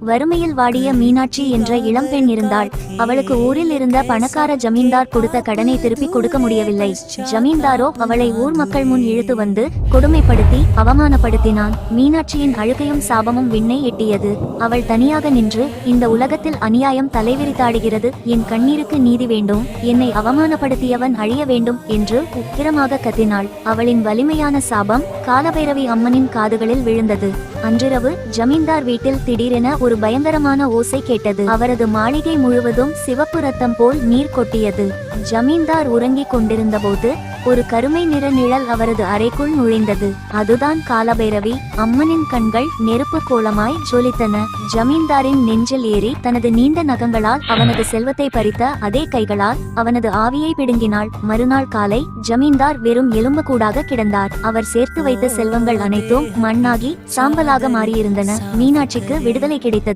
வறுமையில் வாடிய மீனாட்சி என்ற இளம்பெண் இருந்தாள் அவளுக்கு ஊரில் இருந்த பணக்கார ஜமீன்தார் கொடுத்த கடனை திருப்பி கொடுக்க முடியவில்லை. ஜமீன்தாரோ அவளை ஊர் மக்கள் முன் இழுத்து வந்து கொடுமைப்படுத்தி அவமானப்படுத்தினான். மீனாட்சியின் அழுகையும் சாபமும் விண்ணை எட்டியது. அவள் தனியாக நின்று இந்த உலகத்தில் அநியாயம் தலைவிரித்தாடுகிறது. என் கண்ணீருக்கு நீதி வேண்டும் என்னை அவமானப்படுத்தியவன் அழிய வேண்டும் என்று உக்கிரமாக கத்தினாள். அவளின் வலிமையான சாபம் காலபைரவி அம்மனின் காதுகளில் விழுந்தது. அன்றிரவு ஜமீன்தார் வீட்டில் திடீரென ஒரு பயங்கரமான ஓசை கேட்டது. அவரது மாளிகை முழுவதும் சிவப்பு ரத்தம் போல் நீர் கொட்டியது. ஜமீன்தார் உறங்கிக் கொண்டிருந்தபோது ஒரு கருமை நிற நிழல் அவரது அறைக்குள் நுழைந்தது. அதுதான் காலபைரவி. அம்மனின் கண்கள் நெருப்பு கோலமாய் ஜொலித்தன. ஜமீன்தாரின் நெஞ்சில் ஏறி தனது நீண்ட நகங்களால் அவனது செல்வத்தை பறித்த அதே கைகளால் அவனது ஆவியை பிடுங்கினாள். மறுநாள் காலை ஜமீன்தார் வெறும் எலும்பு கூடாக கிடந்தார். அவர் சேர்த்து வைத்த செல்வங்கள் அனைத்தும் மண்ணாகி சாம்பலாக மாறியிருந்தன. மீனாட்சிக்கு விடுதலை கிடைத்தது.